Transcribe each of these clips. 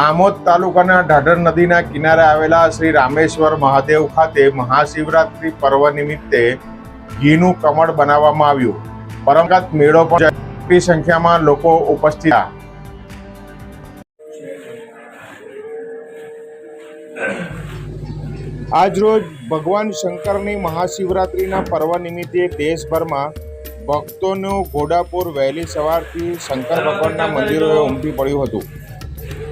આમોદ તાલુકાના ઢાઢર નદીના કિનારે આવેલા શ્રી રામેશ્વર મહાદેવ ખાતે મહાશિવરાત્રિ પર્વ નિમિત્તે ઘીનું કમળ બનાવવામાં આવ્યું. પરંપરાગત મેળો પણ મોટી સંખ્યામાં લોકો ઉપસ્થિત. આજરોજ ભગવાન શંકરની મહાશિવરાત્રિના પર્વ નિમિત્તે દેશભરમાં ભક્તોનું ઘોડાપુર વહેલી સવારથી શંકર ભગવાનના મંદિરોએ ઉમટી પડ્યું હતું.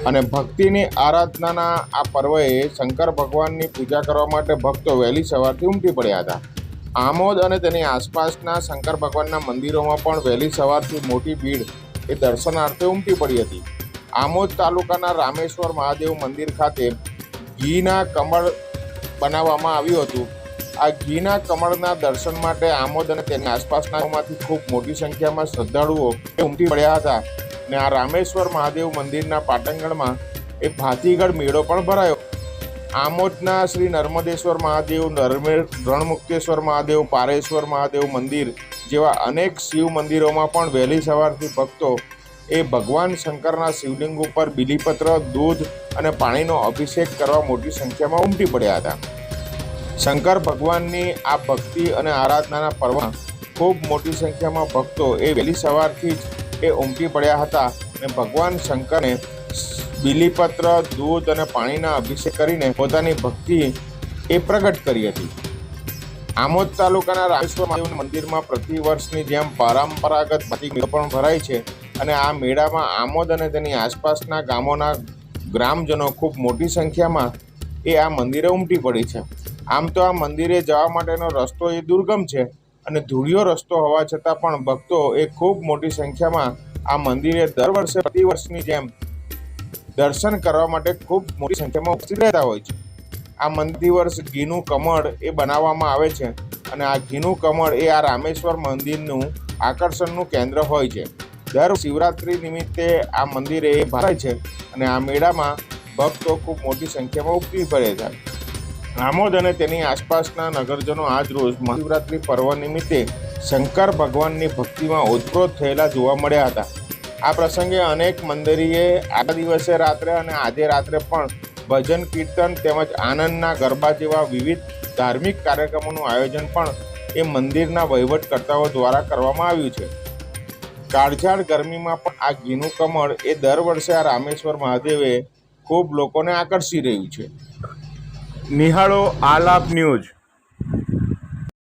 અને ભક્તિની આરાધનાના આ પર્વએ શંકર ભગવાનની પૂજા કરવા માટે ભક્તો વહેલી સવારથી ઉમટી પડ્યા હતા. આમોદ અને તેની આસપાસના શંકર ભગવાનના મંદિરોમાં પણ વહેલી સવારથી મોટી ભીડ એ દર્શનાર્થે ઉમટી પડી હતી. આમોદ તાલુકાના રામેશ્વર મહાદેવ મંદિર ખાતે ઘીના કમળ બનાવવામાં આવ્યું હતું. આ ઘીના કમળના દર્શન માટે આમોદ અને તેની આસપાસનામાંથી ખૂબ મોટી સંખ્યામાં શ્રદ્ધાળુઓ ઉમટી પડ્યા હતા. ને આ રામેશ્વર મહાદેવ મંદિરના પાટણગઢમાં એક ભાતીગઢ મેળો પણ ભરાયો. આમોદના શ્રી નર્મદેશ્વર મહાદેવ નર્મે રણમુક્તેશ્વર મહાદેવ, પારેશ્વર મહાદેવ મંદિર જેવા અનેક શિવ મંદિરોમાં પણ વહેલી સવારથી ભક્તો એ ભગવાન શંકરના શિવલિંગ ઉપર બિલીપત્ર, દૂધ અને પાણીનો અભિષેક કરવા મોટી સંખ્યામાં ઉમટી પડ્યા હતા. શંકર ભગવાનની આ ભક્તિ અને આરાધનાના પર્વમાં ખૂબ મોટી સંખ્યામાં ભક્તો એ વહેલી સવારથી જ એ ઉમટી પડ્યા હતા અને ભગવાન શંકરને બિલીપત્ર, દૂધ અને પાણીના અભિષેક કરીને પોતાની ભક્તિ એ પ્રગટ કરી હતી. આમોદ તાલુકાના રામેશ્વર મહાદેવ મંદિરમાં પ્રતિ વર્ષની જેમ પરંપરાગત મેળો પણ ભરાય છે અને આ મેળામાં આમોદ અને તેની આસપાસના ગામોના ગ્રામજનો ખૂબ મોટી સંખ્યામાં એ આ મંદિરે ઉમટી પડી છે. આમ તો આ મંદિરે જવા માટેનો રસ્તો એ દુર્ગમ છે અને ધૂળિયો રસ્તો હોવા છતાં પણ ભક્તો એ ખૂબ મોટી સંખ્યામાં આ મંદિરે દર વર્ષે પ્રતિ વર્ષની જેમ દર્શન કરવા માટે ખૂબ મોટી સંખ્યામાં ઉપસ્થિત રહેતા હોય છે. આ મંદિર વર્ષ ઘીનું કમળ એ બનાવવામાં આવે છે અને આ ઘીનું કમળ એ આ રામેશ્વર મંદિરનું આકર્ષણનું કેન્દ્ર હોય છે. દર શિવરાત્રિ નિમિત્તે આ મંદિરે એ ભરાય છે અને આ મેળામાં ભક્તો ખૂબ મોટી સંખ્યામાં ઉપટી પડે છે. આમોદ અને તેની આસપાસના નગરજનો આજ રોજ મહાશિવરાત્રિ પર્વ નિમિત્તે શંકર ભગવાનની ભક્તિમાં ઓતપ્રોત થયેલા જોવા મળ્યા હતા. આ પ્રસંગે અનેક મંદિરીએ આ દિવસે રાત્રે અને આજે રાત્રે પણ ભજન, કીર્તન તેમજ આનંદના ગરબા જેવા વિવિધ ધાર્મિક કાર્યક્રમોનું આયોજન પણ એ મંદિરના વહીવટકર્તાઓ દ્વારા કરવામાં આવ્યું છે. કાળઝાળ ગરમીમાં પણ આ ઘીનું કમળ એ દર વર્ષે આ રામેશ્વર મહાદેવે ખૂબ લોકોને આકર્ષી રહ્યું છે. નિહાળો આલાપ ન્યૂઝ.